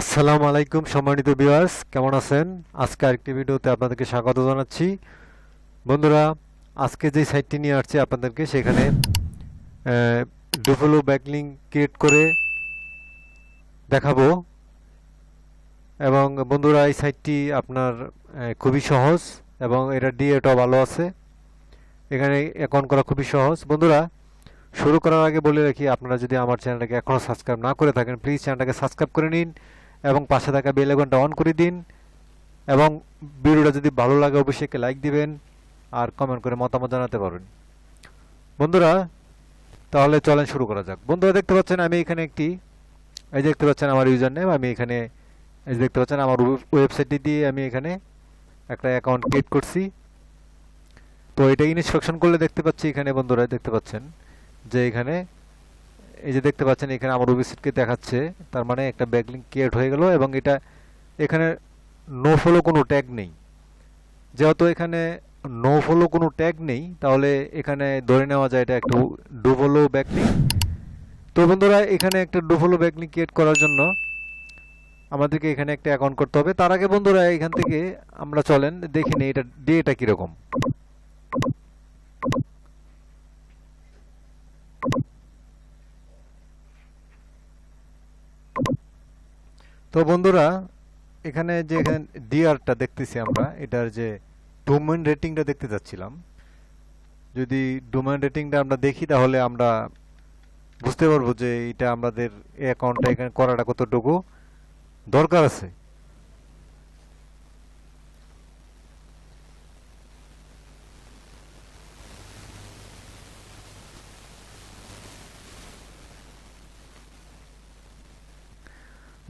আসসালামু আলাইকুম সম্মানিত ভিউয়ার্স, কেমন আছেন? আজকে আরেকটি ভিডিওতে আপনাদেরকে স্বাগত জানাচ্ছি। বন্ধুরা, আজকে যে সাইটটি নিয়ে আসছি আপনাদেরকে, সেখানে ডুফলো ব্যাকলিং ক্রিয়েট করে দেখাবো। এবং বন্ধুরা, এই সাইটটি আপনার খুবই সহজ এবং এটা ডিএটাও ভালো আছে। এখানে অ্যাকাউন্ট করা খুবই সহজ। বন্ধুরা, শুরু করার আগে বলে রাখি, আপনারা যদি আমার চ্যানেলটাকে এখনও সাবস্ক্রাইব না করে থাকেন প্লিজ চ্যানেলটাকে সাবস্ক্রাইব করে নিন। এবং পাশে থাকা বেল আইকনটা অন করে দিন। এবং ভিডিওটা যদি ভালো লাগে, অবশ্যই একটা লাইক দিবেন আর কমেন্ট করে মতামত জানাতে পারেন বন্ধুরা, তাহলে চলেন শুরু করা যাক। বন্ধুরা, দেখতে পাচ্ছেন আমি এখানে একটি, এই দেখতে পাচ্ছেন আমার ইউজার নেম আমি এখানে, এই দেখতে পাচ্ছেন আমার ওয়েবসাইটটি দিয়ে আমি এখানে একটা অ্যাকাউন্ট ক্রিয়েট করছি। তো এটা ইনস্ট্রাকশন করলে দেখতে পাচ্ছি এখানে বন্ধুরা, দেখতে পাচ্ছেন যে এখানে এই যে দেখতে পাচ্ছেন, এখানে আমার ওয়েবসাইটকে দেখাচ্ছে। তার মানে একটা ব্যাকলিং ক্রিয়েট হয়ে গেল এবং এটা এখানে নো ফলো কোনো ট্যাগ নেই। যেহেতু এখানে নো ফলো কোনো ট্যাগ নেই, তাহলে এখানে ধরে নেওয়া যায় এটা একটা ডু ফলো ব্যাকলিং তো বন্ধুরা, এখানে একটা ডু ফলো ব্যাকলিং ক্রিয়েট করার জন্য আমাদেরকে এখানে একটা অ্যাকাউন্ট করতে হবে। তার আগে বন্ধুরা, এখান থেকে আমরা চলেন, দেখি নিই এটা ডেটা কীরকম। তো বন্ধুরা, এখানে যে ডিআরটা দেখতেছি আমরা, এটার যে ডোমেন রেটিংটা দেখতে চাচ্ছিলাম। যদি ডোমেন রেটিংটা আমরা দেখি, তাহলে আমরা বুঝতে পারব যে এটা আমাদের অ্যাকাউন্টটা এখানে করাটা কতটুকু দরকার আছে।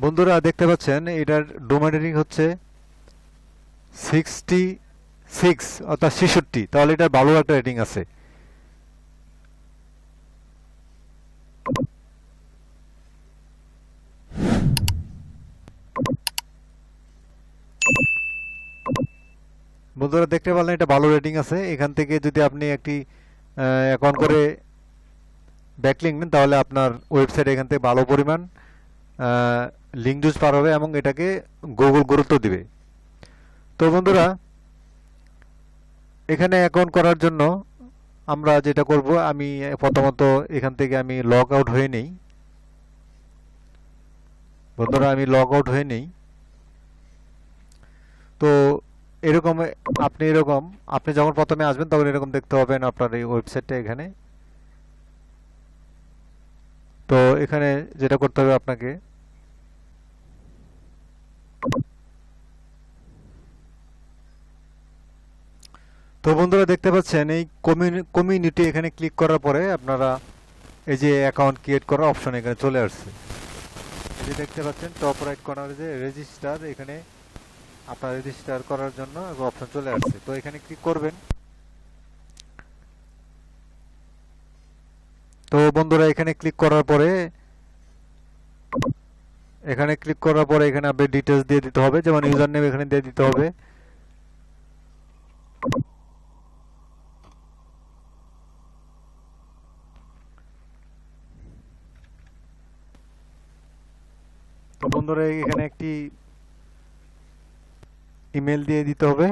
বন্ধুরা দেখতে পাচ্ছেন, এটার রেটিং হচ্ছে সিক্সটি সিক্স অর্থাৎ ছেষট্টি। তাহলে এটার ভালো একটা রেটিং আছে। বন্ধুরা দেখতে পারলেন, এটা ভালো রেটিং আছে। এখান থেকে যদি আপনি একটি অ্যাকাউন্ট করে ব্যাকলিং নেন, তাহলে আপনার ওয়েবসাইট এখান থেকে ভালো পরিমাণ লিঙ্ক জুস পার হবে এবং এটাকে গুগল গুরুত্ব দিবে। তো বন্ধুরা, এখানে অ্যাকাউন্ট করার জন্য আমরা যেটা করব, আমি প্রথমত এখান থেকে আমি লগ আউট হয়ে নেই। বন্ধুরা, আমি লগ আউট হয়ে নেই। তো এরকম, আপনি এরকম, আপনি যখন প্রথমে আসবেন, তখন এরকম দেখতে পাবেন আপনার এই ওয়েবসাইটটা এখানে। তো এখানে যেটা করতে হবে আপনাকে তো বন্ধুরা দেখতে পাচ্ছেন, এই কমিউনিটি এখানে ক্লিক করার পরে আপনারা এই যে অ্যাকাউন্ট ক্রিয়েট করার অপশন এখানে চলে আসছে। এই যে দেখতে পাচ্ছেন টপ রাইট কর্নারে যে রেজিস্টার এখানে আপনার রেজিস্টার করার জন্য অপশন চলে আসছে। তো এখানে ক্লিক করবেন। তো বন্ধুরা এখানে ক্লিক করার পরে, এখানে ক্লিক করার পরে এখানে আপনি ডিটেলস দিয়ে দিতে হবে। যেমন ইউজার নেম এখানে দিয়ে দিতে হবে। বন্ধুরা এখানে একটি ইমেল দিয়ে দিতে হবে।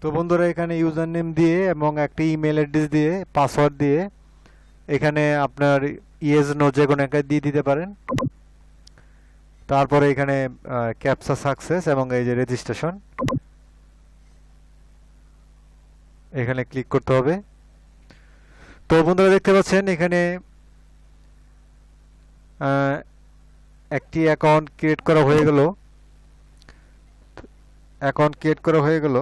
তো বন্ধুরা, এখানে ইউজার নেম দিয়ে এবং একটা ইমেল অ্যাড্রেস দিয়ে, পাসওয়ার্ড দিয়ে এখানে আপনার ইয়েস নো যে কোনো একটা দিয়ে দিতে পারেন। তারপরে এখানে ক্যাপসা সাকসেস এবং এই যে রেজিস্ট্রেশন। এখানে ক্লিক করতে হবে। তো বন্ধুরা, দেখতে পাচ্ছেন এখানে একটি অ্যাকাউন্ট ক্রিয়েট করা হয়ে গেল। অ্যাকাউন্ট ক্রিয়েট করা হয়ে গেল।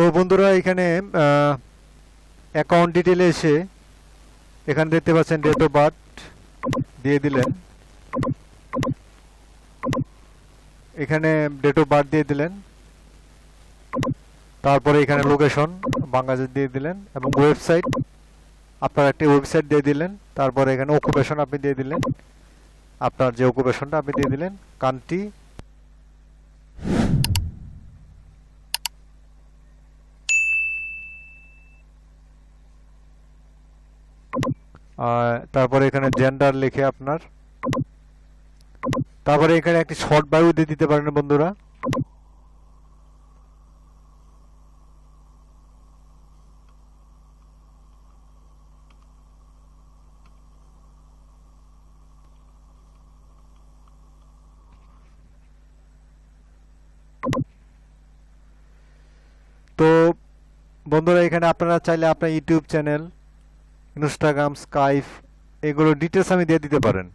তো বন্ধুরা এখানে অ্যাকাউন্ট ডিটেলে এসে এখানে দেখতে পাচ্ছেন ডেট অফ বার্থ দিয়ে দিলেন। এখানে ডেট অফ বার্থ দিয়ে দিলেন। তারপরে এখানে লোকেশন বাংলাদেশ দিয়ে দিলেন এবং ওয়েবসাইট আপনার একটি ওয়েবসাইট দিয়ে দিলেন। তারপরে এখানে অকুপেশন আপনি দিয়ে দিলেন। আপনার যে অকুপেশনটা আপনি দিয়ে দিলেন কান্ট্রি তারপরে এখানে জেন্ডার লিখে আপনার। তারপরে এখানে একটি শর্ট বায়ু দিয়ে দিতে পারেন বন্ধুরা। তো বন্ধুরা, এখানে আপনারা চাইলে আপনার ইউটিউব চ্যানেল ইনস্টাগ্রাম স্কাইপ এগুলো ডিটেলস আমি দিয়ে দিতে পারেন।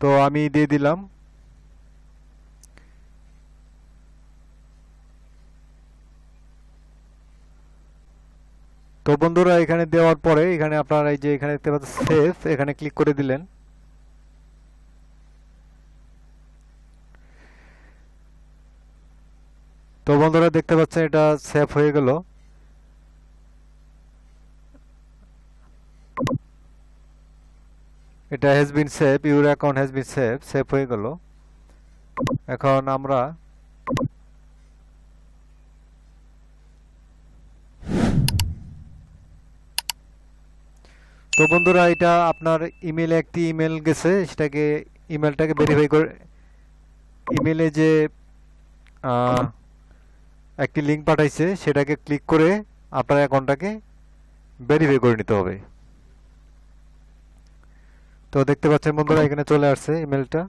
তো আমি দিয়ে দিলাম। তো বন্ধুরা, এখানে দেওয়ার পরে এখানে আপনারা এই যে এখানে দেখতে পাচ্ছেন সেভ এখানে ক্লিক করে দিলেন। তো বন্ধুরা দেখতে পাচ্ছেন এটা সেভ হয়ে গেল। এটা has been save your account has been save save হয়ে গেল। এখন আমরা তো বন্ধুরা এটা আপনার ইমেলে একটি ইমেল গেছে, সেটাকে ইমেলটাকে ভেরিফাই করে ইমেলে যে একটি লিঙ্ক পাঠাইছে, সেটাকে ক্লিক করে আপনার অ্যাকাউন্টটাকে ভেরিফাই করে নিতে হবে। তো দেখতে পাচ্ছেন বন্ধুরা, এখানে চলে আসছে ইমেলটা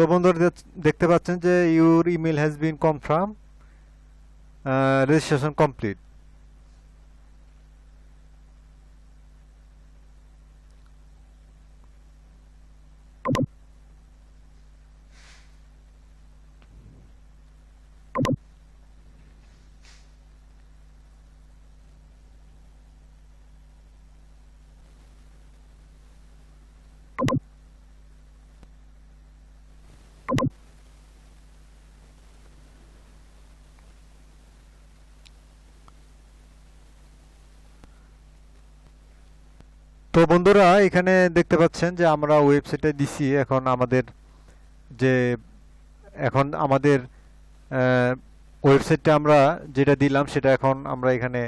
তো বন্ধুরা দেখতে পাচ্ছেন যে your email has been confirm registration complete তো বন্ধুরা, এখানে দেখতে পাচ্ছেন যে আমরা ওয়েবসাইটে দিছি এখন আমাদের যে, এখন আমাদের ওয়েবসাইটটা আমরা যেটা দিলাম সেটা এখন আমরা এখানে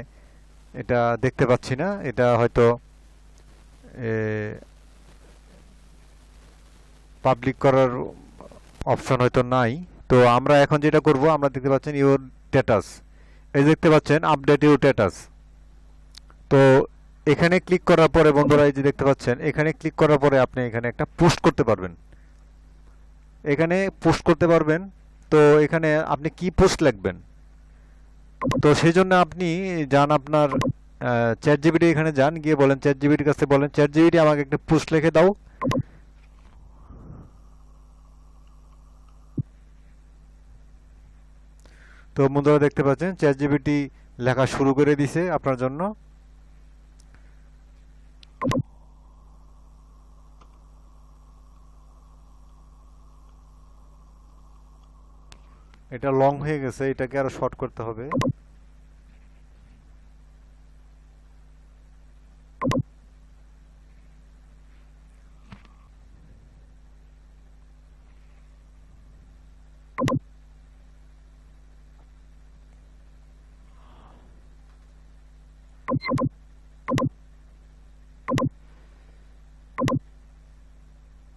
এটা দেখতে পাচ্ছি না। এটা হয়তো পাবলিক করার অপশন হয়তো নাই। তো আমরা এখন যেটা করব, আমরা দেখতে পাচ্ছেন ইউর স্ট্যাটাস এই দেখতে পাচ্ছেন আপডেট ইউর স্ট্যাটাস তো এখানে ক্লিক করার পরে বন্ধুরা, এই যে দেখতে পাচ্ছেন, এখানে ক্লিক করার পরে আপনি এখানে একটা পোস্ট করতে পারবেন। এখানে পোস্ট করতে পারবেন। তো এখানে আপনি কি পোস্ট লিখবেন? তো সেই জন্য আপনি যান আপনার চ্যাট জিবিটি এখানে যান, গিয়ে বলেন চ্যাট জিবিটির কাছে বলেন চ্যাট জিবিটি আমাকে একটা পোস্ট লিখে দাও। তো বন্ধুরা দেখতে পাচ্ছেন চ্যাট জিবিটি লেখা শুরু করে দিছে আপনার জন্য। এটা লং হয়ে গেছে, এটাকে আরও শর্ট করতে হবে।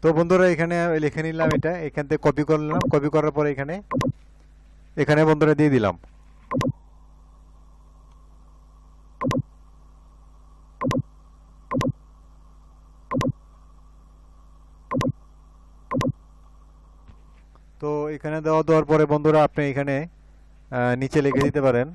তো বন্ধুরা, এখানে লিখে নিলাম এটা। এখান থেকে কপি করলাম কপি করার পর এখানে এখানে বন্ধুরা দিয়ে দিলাম। তো এখানে দেওয়া দেওয়ার পরে বন্ধুরা, আপনি এখানে নিচে লিখে দিতে পারেন।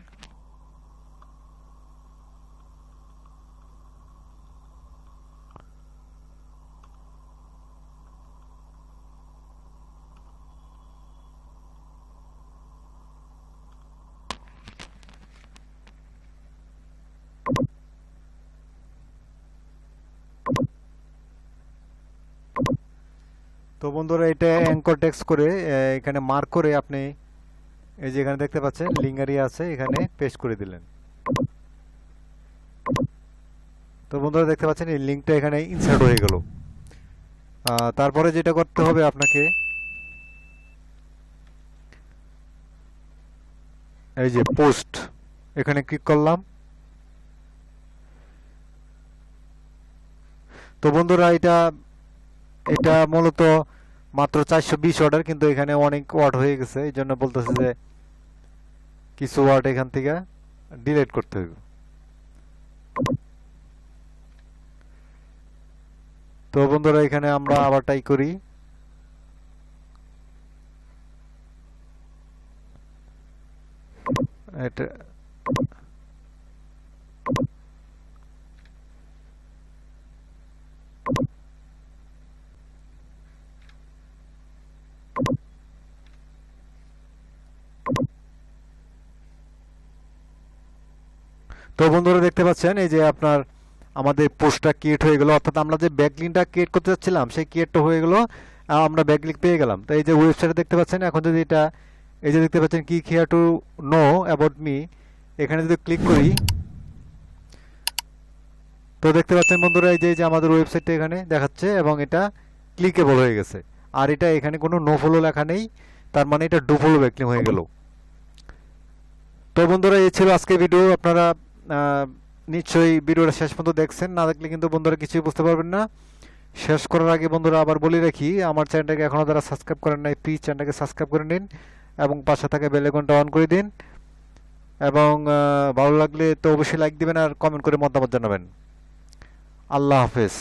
বন্ধুরা এটা অ্যাঙ্কর টেক্সট করে এখানে মার্ক করে আপনি এই যে এখানে দেখতে পাচ্ছেন, লিঙ্গারি আছে, এখানে পেস্ট করে দিলেন। তো বন্ধুরা দেখতে পাচ্ছেন, এই লিঙ্কটা এখানে ইনসার্ট হয়ে গেল। তারপরে যেটা করতে হবে আপনাকে, এই যে পোস্ট এখানে ক্লিক করলাম। তো বন্ধুরা এটা এটা মূলত মাত্র চারশো বিশ অর্ডার কিন্তু এখানে অনেক ওয়ার্ড হয়ে গেছে। এই জন্য বলতেছে যে কিছু ওয়ার্ড এখান থেকে ডিলিট করতে হবে। তো বন্ধুরা, এখানে আমরা আবার টাই করি। এটা তো বন্ধুরা দেখতে পাচ্ছেন, এই যে আপনার আমাদের পোস্টটা ক্রিয়েট হয়ে গেল। অর্থাৎ আমরা যে ব্যাকলিংটা ক্রিয়েট করতে চাচ্ছিলাম, সেই ক্রিয়েটটা হয়ে গেলো আমরা ব্যাকলিং পেয়ে গেলাম। তো এই যে ওয়েবসাইটে দেখতে পাচ্ছেন, এখন যদি এটা, এই যে দেখতে পাচ্ছেন কি here to know about me এখানে যদি ক্লিক করি, তো দেখতে পাচ্ছেন বন্ধুরা, এই যে যে আমাদের ওয়েবসাইটটা এখানে দেখাচ্ছে, এবং এটা ক্লিকেবল হয়ে গেছে। আর এটা এখানে কোনো নো ফলো লেখা নেই, তার মানে এটা ডু ফলো ব্যাকলিং হয়ে গেল। তো বন্ধুরা, এই ছিল আজকে ভিডিও আপনারা নিশ্চয়ই ভিডিওটা শেষ পর্যন্ত দেখছেন, না দেখলে কিন্তু বন্ধুরা কিছুই বুঝতে পারবেন না। শেষ করার আগে বন্ধুরা আবার বলে রাখি, আমার চ্যানেলটাকে এখনও যারা সাবস্ক্রাইব করেন নাই প্লিজ চ্যানেলটাকে সাবস্ক্রাইব করে নিন এবং পাশে থাকে বেলেকনটা অন করে দিন। এবং ভালো লাগলে তো অবশ্যই লাইক দিবেন আর কমেন্ট করে মতামত জানাবেন। আল্লাহ হাফেজ।